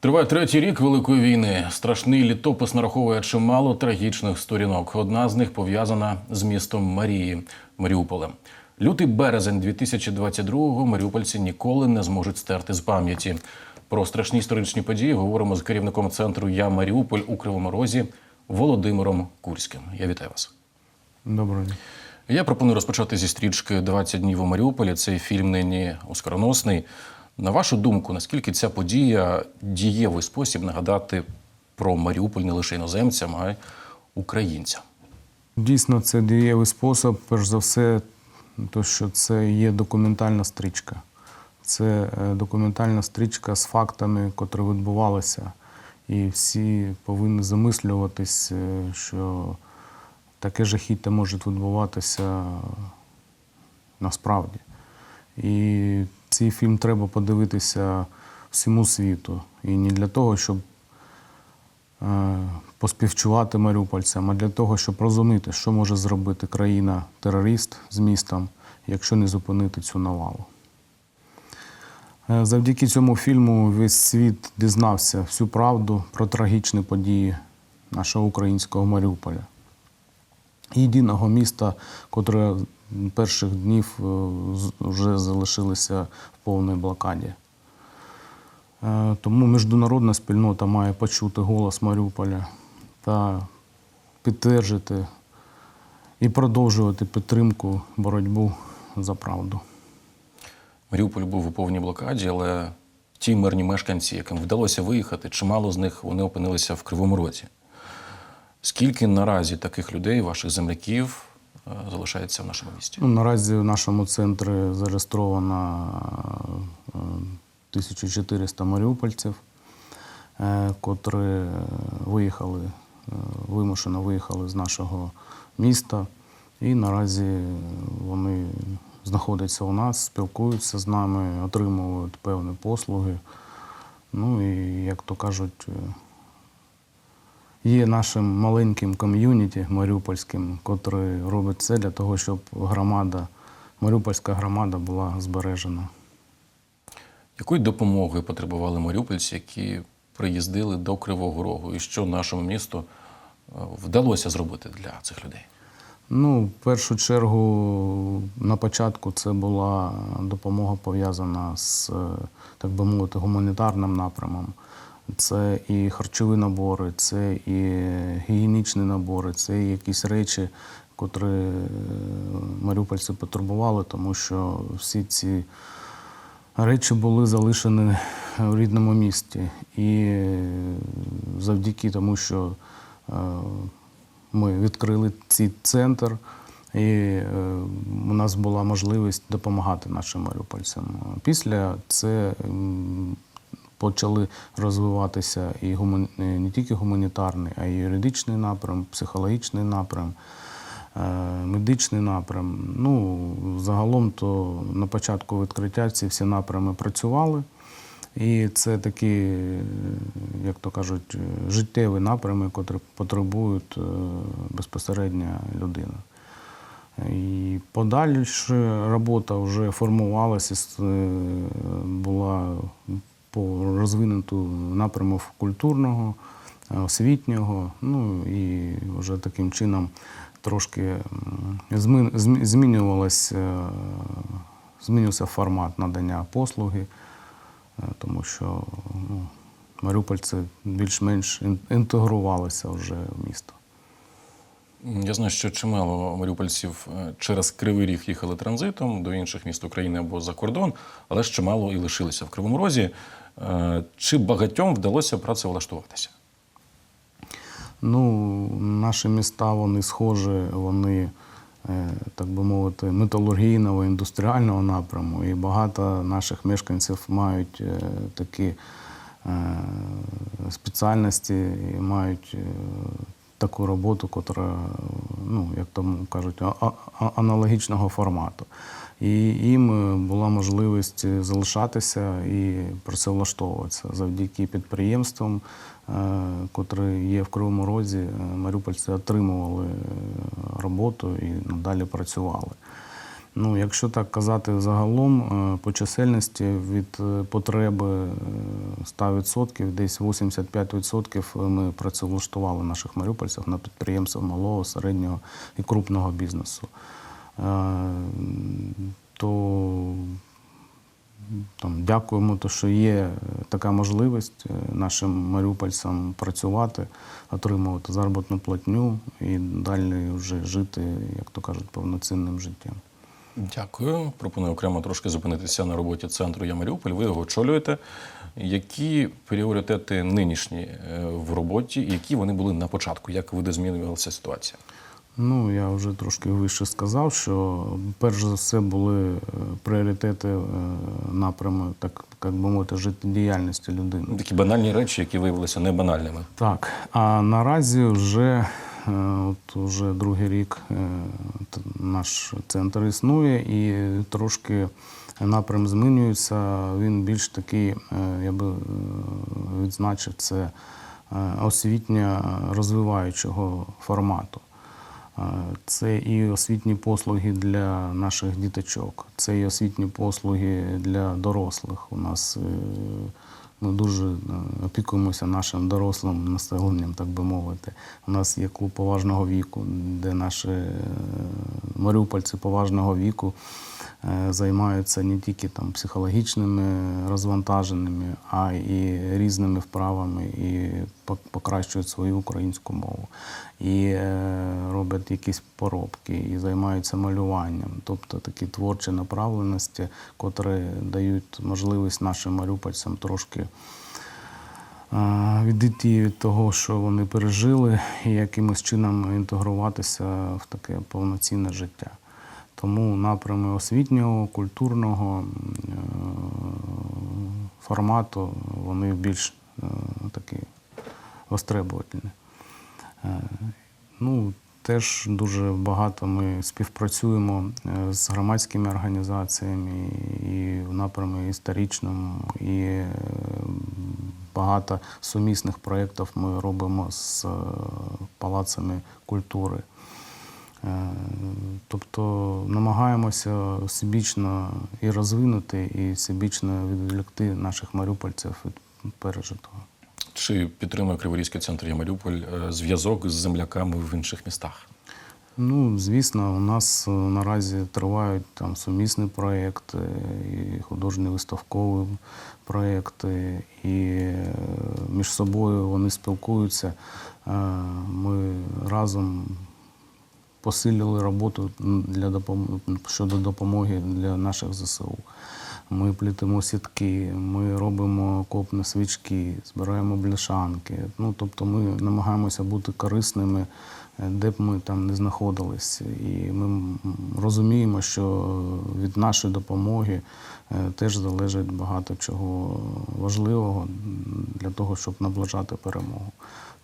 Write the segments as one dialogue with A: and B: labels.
A: Триває третій рік Великої війни. Страшний літопис нараховує чимало трагічних сторінок. Одна з них пов'язана з містом Марії Маріуполем. Лютий березень 2022-го маріупольці ніколи не зможуть стерти з пам'яті. Про страшні історичні події говоримо з керівником центру Я Маріуполь у Кривому Розі Володимиром Курським. Я вітаю вас.
B: Доброго дня.
A: Я пропоную розпочати зі стрічки «20 днів у Маріуполі. Цей фільм нині оскароносний. На вашу думку, наскільки ця подія дієвий спосіб нагадати про Маріуполь не лише іноземцям, а й українцям?
B: Дійсно, це дієвий спосіб, перш за все, то що це є документальна стрічка. Це е, документальна стрічка з фактами, котрі відбувалися. І всі повинні замислюватись, е, що таке жахіття може відбуватися насправді. І цей фільм треба подивитися всьому світу. І не для того, щоб е, поспівчувати маріупольцям, а для того, щоб розуміти, що може зробити країна-терорист з містом, якщо не зупинити цю навалу. Е, Завдяки цьому фільму весь світ дізнався всю правду про трагічні події нашого українського Маріуполя. Єдиного міста, котре перших днів е, вже залишилося в повній блокаді. Е, Тому міжнародна спільнота має почути голос Маріуполя та підтвердити і продовжувати підтримку боротьбу за правду.
A: Маріуполь був у повній блокаді, але ті мирні мешканці, яким вдалося виїхати, чимало з них вони опинилися в Кривому Розі. Скільки наразі таких людей, ваших земляків, залишається в нашому місті?
B: Ну, наразі в нашому центрі зареєстровано е, 1400 маріупольців, е, котрі е, виїхали, е, вимушено виїхали з нашого міста. І наразі вони знаходяться у нас, спілкуються з нами, отримують певні послуги. Ну і, як то кажуть, е, є нашим маленьким ком'юніті маріупольським, котрий робить це для того, щоб громада, маріупольська громада була збережена.
A: Якої допомоги потребували маріупольці, які приїздили до Кривого Рогу, і що нашому місту е, вдалося зробити для цих людей?
B: Ну, в першу чергу, на початку це була допомога пов'язана з, е, так би мовити, гуманітарним напрямом. Це і харчові набори, це і гігієнічні набори, це і якісь речі, котрі е, маріупольці потребували, тому що всі ці речі були залишені в рідному місті. І е, завдяки тому, що е, ми відкрили цей центр, і у нас була можливість допомагати нашим маріупольцям. Після це почали розвиватися і е, не тільки гуманітарний, а й юридичний напрям, психологічний напрям, е, медичний напрям. Ну, загалом то на початку відкриття ці всі напрями працювали. І це такі, як то кажуть, життєві напрями, котрі потребують е, безпосередньо людина. І подальша робота вже формувалася, була по розвинуту напряму культурного, е, освітнього. Ну і вже таким чином трошки м, зми- змі- змінювалось, е, змінився формат надання послуги, е, тому що ну, маріупольці більш-менш інтегрувалися вже в місто.
A: Я знаю, що чимало маріупольців е, через Кривий Ріг їхали транзитом до інших міст України або за кордон, але ж чимало і лишилися в Кривому Розі. Е, Чи багатьом вдалося працевлаштуватися?
B: Ну, наші міста вони схожі, вони, е, так би мовити, металургійного, індустріального напряму. І багато наших мешканців мають такі спеціальності і мають таку роботу, котра, ну, як там кажуть, а- аналогічного формату. І їм е, була можливість залишатися і працевлаштовуватися завдяки підприємствам, е, котрі є в Кривому Розі. Маріупольці отримували е, роботу і надалі працювали. Ну, якщо так казати загалом, е, по чисельності від е, потреби е, 100%, десь 85% ми працевлаштували наших маріупольців на підприємства малого, середнього і крупного бізнесу. Е, То там, дякуємо, то, що є е, така можливість е, нашим маріупольцям працювати, отримувати заробітну платню і далі вже жити, як то кажуть, повноцінним життям.
A: Дякую. Пропоную окремо трошки зупинитися на роботі центру Я Маріуполь. Ви його очолюєте. Які пріоритети нинішні е, в роботі, які вони були на початку? Як видозмінювалася ситуація?
B: Ну, я вже трошки вище сказав, що перш за все були е, пріоритети е, напрями, так, як би мовити, життєдіяльності людини.
A: Такі банальні речі, які виявилися не банальними.
B: Так, а наразі вже, от уже другий рік е, наш центр існує і трошки напрям змінюється. Він більш такий, е, я би е, відзначив, це е, освітньо розвиваючого формату. Е, Це і освітні послуги для наших діточок, це і освітні послуги для дорослих. У нас е, ми дуже е, опікуємося нашим дорослим населенням, так би мовити. У нас є клуб поважного віку, де наші е, маріупольці поважного віку займаються не тільки там психологічними розвантаженнями, а і різними вправами і покращують свою українську мову. І е, роблять якісь поробки, і займаються малюванням, тобто такі творчі направленості, котрі дають можливість нашим маріупольцям трошки е, відійти від того, що вони пережили, і якимось чином інтегруватися в таке повноцінне життя. Тому напрями освітнього, культурного е, формату вони більш е, такі востребовательні. Е, Ну, теж дуже багато ми співпрацюємо з громадськими організаціями і в напрямі історичному, і багато сумісних проєктів ми робимо з палацами культури. Е, Тобто намагаємося всебічно і розвинути, і всебічно відволікти наших маріупольців від пережитого.
A: Чи підтримує Криворізький центр Я Маріуполь е, зв'язок з земляками в інших містах?
B: Ну, звісно, у нас е, наразі тривають там сумісні проєкти, і художні виставкові проєкти, і між собою вони спілкуються. Ми разом посилили роботу для допом... щодо допомоги для наших ЗСУ. Ми плітимо сітки, ми робимо копні свічки, збираємо бляшанки. Ну, тобто ми намагаємося бути корисними, е, де б ми там не знаходились. І ми розуміємо, що від нашої допомоги е, теж залежить багато чого важливого для того, щоб наближати перемогу.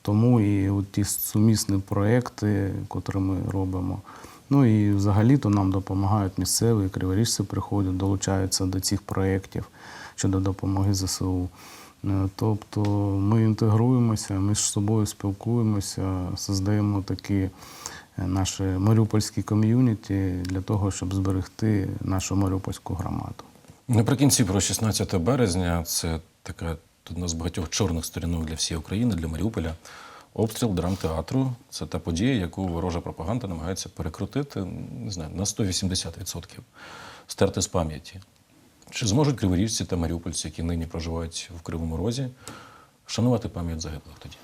B: Тому і от ті сумісні проекти, котрі ми робимо. Ну і взагалі-то нам допомагають місцеві, криворіжці приходять, долучаються до цих проєктів щодо допомоги ЗСУ. Е, Тобто ми інтегруємося, ми з собою спілкуємося, создаємо такі е, наші маріупольські ком'юніті для того, щоб зберегти нашу маріупольську громаду.
A: Наприкінці про 16 березня це така одна з багатьох чорних сторінок для всієї України, для Маріуполя. Обстріл драмтеатру це та подія, яку ворожа пропаганда намагається перекрутити не знаю, на 180%, стерти з пам'яті. Чи зможуть криворіжці та маріупольці, які нині проживають в Кривому Розі, вшанувати пам'ять загиблих тоді?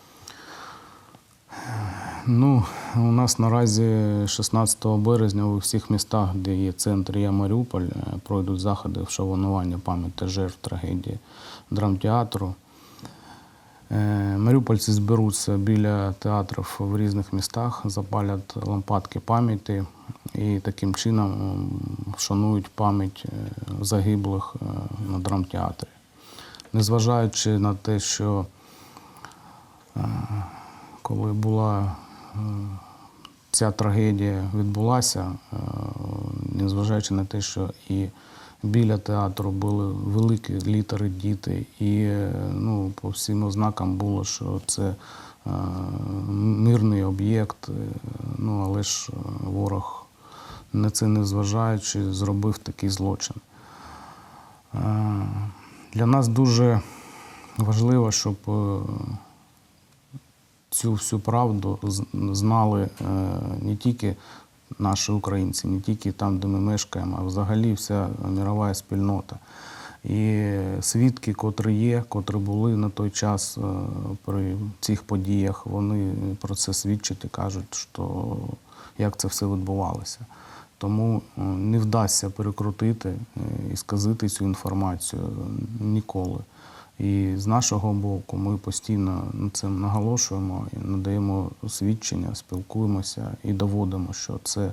B: Ну, у нас наразі 16 березня у всіх містах, де є центр Я Маріуполь, е, пройдуть заходи вшанування пам'яті жертв трагедії драмтеатру. Е, Маріупольці зберуться біля театрів в різних містах, запалять лампадки пам'яті і таким чином вшанують пам'ять е, загиблих на драмтеатрі. Незважаючи на те, що коли була е, ця трагедія відбулася, е, незважаючи на те, що і біля театру були великі літери діти, і е, ну, по всім ознакам було, що це мирний об'єкт, ну, але ж ворог на це не зважаючи, зробив такий злочин. Для нас дуже важливо, щоб цю всю правду знали е, не тільки наші українці, не тільки там, де ми мешкаємо, а взагалі вся мірова спільнота. І свідки, котрі є, котрі були на той час е, при цих подіях, вони про це свідчать і кажуть, що як це все відбувалося. Тому е, не вдасться перекрутити і сказати цю інформацію ніколи. І з нашого боку ми постійно на цим наголошуємо і надаємо свідчення, спілкуємося і доводимо, що це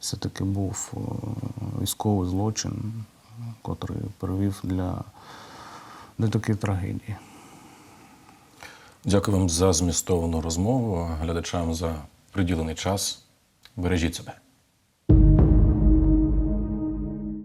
B: все-таки був е, військовий злочин, котрий привів для, до такої трагедії.
A: Дякую вам за змістовну розмову, глядачам за приділений час. Бережіть себе.